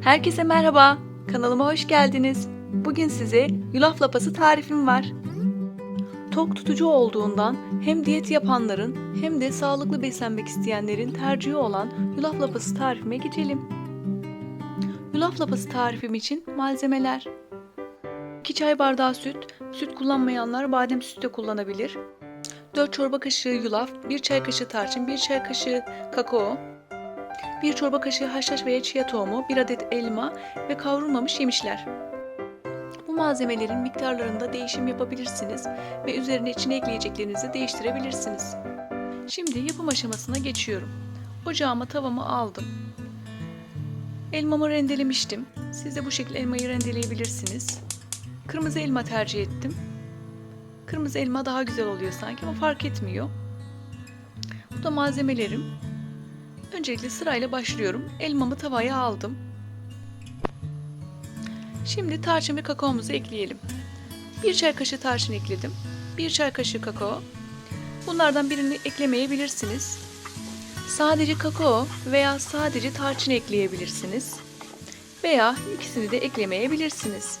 Herkese merhaba. Kanalıma hoş geldiniz. Bugün size yulaf lapası tarifim var. Tok tutucu olduğundan hem diyet yapanların hem de sağlıklı beslenmek isteyenlerin tercihi olan yulaf lapası tarifime geçelim. Yulaf lapası tarifim için malzemeler 2 çay bardağı süt, süt kullanmayanlar badem sütü de kullanabilir. 4 çorba kaşığı yulaf, 1 çay kaşığı tarçın, 1 çay kaşığı kakao, 1 çorba kaşığı haşhaş veya chia tohumu, 1 adet elma ve kavrulmamış yemişler. Bu malzemelerin miktarlarında değişim yapabilirsiniz ve üzerine içine ekleyeceklerinizi değiştirebilirsiniz. Şimdi yapım aşamasına geçiyorum. Ocağıma tavamı aldım. Elmamı rendelemiştim. Siz de bu şekilde elmayı rendeleyebilirsiniz. Kırmızı elma tercih ettim. Kırmızı elma daha güzel oluyor sanki ama fark etmiyor. Bu da malzemelerim. Öncelikle sırayla başlıyorum. Elmamı tavaya aldım. Şimdi tarçın ve kakaomuzu ekleyelim. 1 çay kaşığı tarçın ekledim. 1 çay kaşığı kakao. Bunlardan birini eklemeyebilirsiniz. Sadece kakao veya sadece tarçın ekleyebilirsiniz. Veya ikisini de eklemeyebilirsiniz.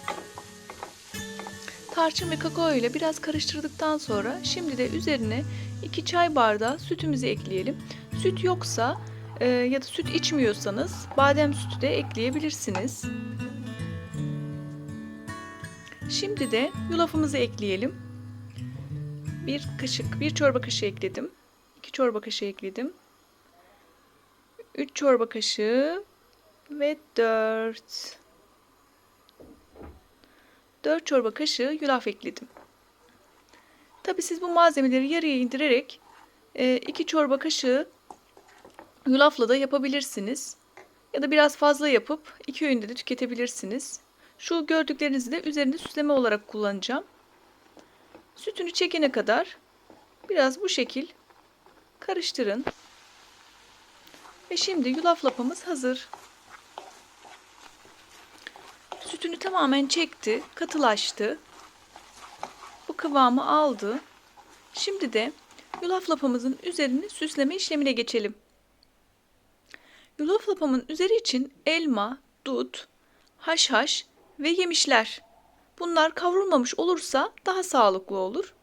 Tarçın ve kakao ile biraz karıştırdıktan sonra şimdi de üzerine 2 çay bardağı sütümüzü ekleyelim. Süt yoksa e, ya da süt içmiyorsanız badem sütü de ekleyebilirsiniz. Şimdi de yulafımızı ekleyelim. Bir kaşık, bir çorba kaşığı ekledim. 2 çorba kaşığı ekledim. 3 çorba kaşığı ve 4 4 çorba kaşığı yulaf ekledim. Tabi siz bu malzemeleri yarıya indirerek 2 çorba kaşığı yulafla da yapabilirsiniz. Ya da biraz fazla yapıp iki öğünde de tüketebilirsiniz. Şu gördüklerinizi de üzerinde süsleme olarak kullanacağım. Sütünü çekene kadar biraz bu şekil karıştırın. Ve şimdi yulaf lapamız hazır. Sütünü tamamen çekti, katılaştı. Bu kıvamı aldı. Şimdi de yulaf lapamızın üzerini süsleme işlemine geçelim. Yulaf lapamın üzeri için elma, dut, haşhaş ve yemişler. Bunlar kavrulmamış olursa daha sağlıklı olur.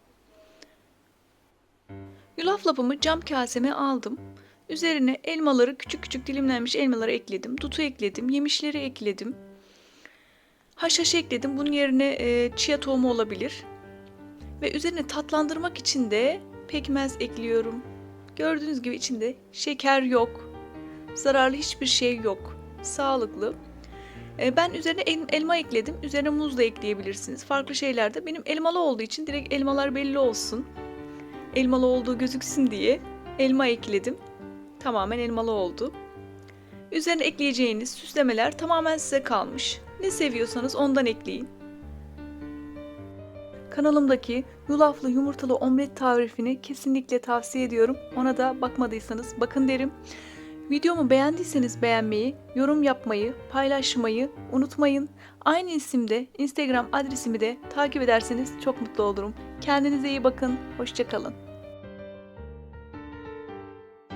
Yulaf lapamı cam kaseme aldım. Üzerine elmaları küçük küçük dilimlenmiş elmaları ekledim. Dutu ekledim, yemişleri ekledim. Haşhaş ekledim. Bunun yerine e, chia tohumu olabilir. Ve üzerine tatlandırmak için de pekmez ekliyorum. Gördüğünüz gibi içinde şeker yok. Zararlı hiçbir şey yok. Sağlıklı. E, ben üzerine elma ekledim. Üzerine muz da ekleyebilirsiniz. Farklı şeylerde. Benim elmalı olduğu için direkt elmalar belli olsun. Elmalı olduğu gözüksün diye elma ekledim. Tamamen elmalı oldu. Üzerine ekleyeceğiniz süslemeler tamamen size kalmış. Ne seviyorsanız ondan ekleyin. Kanalımdaki yulaflı yumurtalı omlet tarifini kesinlikle tavsiye ediyorum. Ona da bakmadıysanız bakın derim. Videomu beğendiyseniz beğenmeyi, yorum yapmayı, paylaşmayı unutmayın. Aynı isimde Instagram adresimi de takip ederseniz çok mutlu olurum. Kendinize iyi bakın. Hoşçakalın.